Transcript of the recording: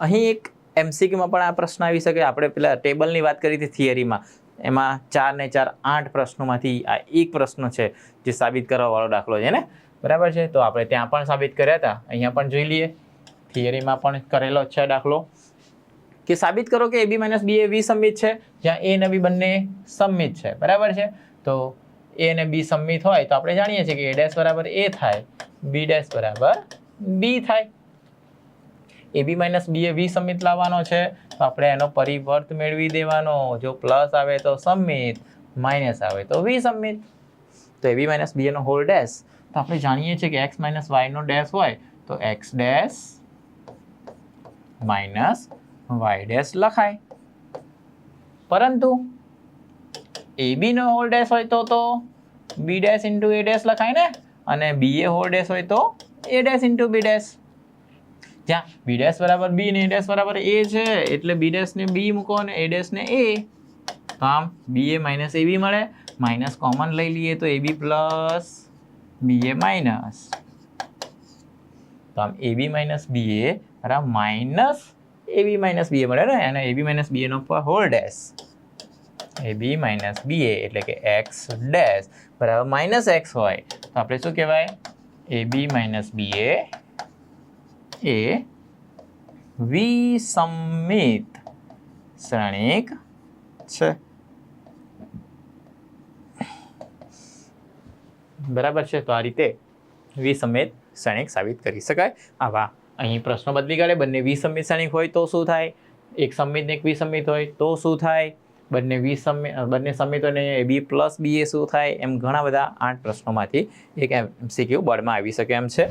અહીં એક એમસીક્યુમાં પણ આ પ્રશ્ન આવી શકે. આપણે પેલા ટેબલની વાત કરી હતી થિયરીમાં. એમાં ચાર ને ચાર આઠ પ્રશ્નોમાંથી આ એક પ્રશ્ન છે જે સાબિત કરવાવાળો દાખલો છે, ને? બરાબર છે? તો આપણે ત્યાં પણ સાબિત કર્યા હતા. અહીંયા પણ જોઈ લઈએ. થિયરીમાં પણ કરેલો છે દાખલો. કે સાબિત કરો કે એબી માઇનસ બી એ વિસંમિત છે? જ્યાં એ અને બી બંને સંમિત છે. બરાબર છે? તો એ અને બી સંમિત હોય તો આપણે જાણીએ છીએ કે એ ડેશ બરાબર એ થાય. બી ડેશ બરાબર બી થાય. એ બી માઇનસ બી એ વિસંમિત લાવવાનો છે. તો આપણે એનો પરિવર્ત મેળવી દેવાનો. જો પ્લસ આવે તો સમિત માઇનસ આવે તો વી સમિત. તો એ બી માઇનસ બી એનો હોલ ડેશ તો આપણે જાણીએ છીએ કે એક્સ માઇનસ વાયનો ડેશ હોય તો X dash minus Y dash લખાય. પરંતુ એ બીનો હોલ ડેશ હોય તો તો B dash into A dash લખાય ને? અને બી એ હોલ ડેશ હોય તો A dash into B dash જ્યાં બી ડેશ બરાબર બી ને એ ડેશ બરાબર એ છે, એટલે બી ડેશ ને બી મૂકો ને એ ડેશ ને એ તો આમ બી એ માઇનસ એ બી મળે માઇનસ કોમન લઈ લઈએ તો એ બી પ્લસ બી એ માઇનસ તો આમ એ બી માઇનસ બી એ બરાબર માઇનસ એ બી માઇનસ બી એ મળે ને, અને એ બી માઇનસ બી એનો whole dash A B minus B A એટલે કે એક્સ ડેશ બરાબર માઇનસ એક્સ હોય. તો આપણે શું કહેવાય? એ બી માઇનસ બી એ એ વિસંમિત શ્રેણિક છે. બરાબર છે? તો આ રીતે વિસંમિત શ્રેણિક સાબિત કરી શકાય. આવા અહીં પ્રશ્નો બદલી કાઢે. બંને વિસંમિત શ્રેણિક હોય તો શું થાય? એક સંમિત ને એક વિસંમિત હોય તો શું થાય? બંને વિસંમિત બંને સમિતોને બી પ્લસ બી એ શું થાય? એમ ઘણા બધા આઠ પ્રશ્નોમાંથી એક એમસીક્યુ બોર્ડમાં આવી શકે એમ છે.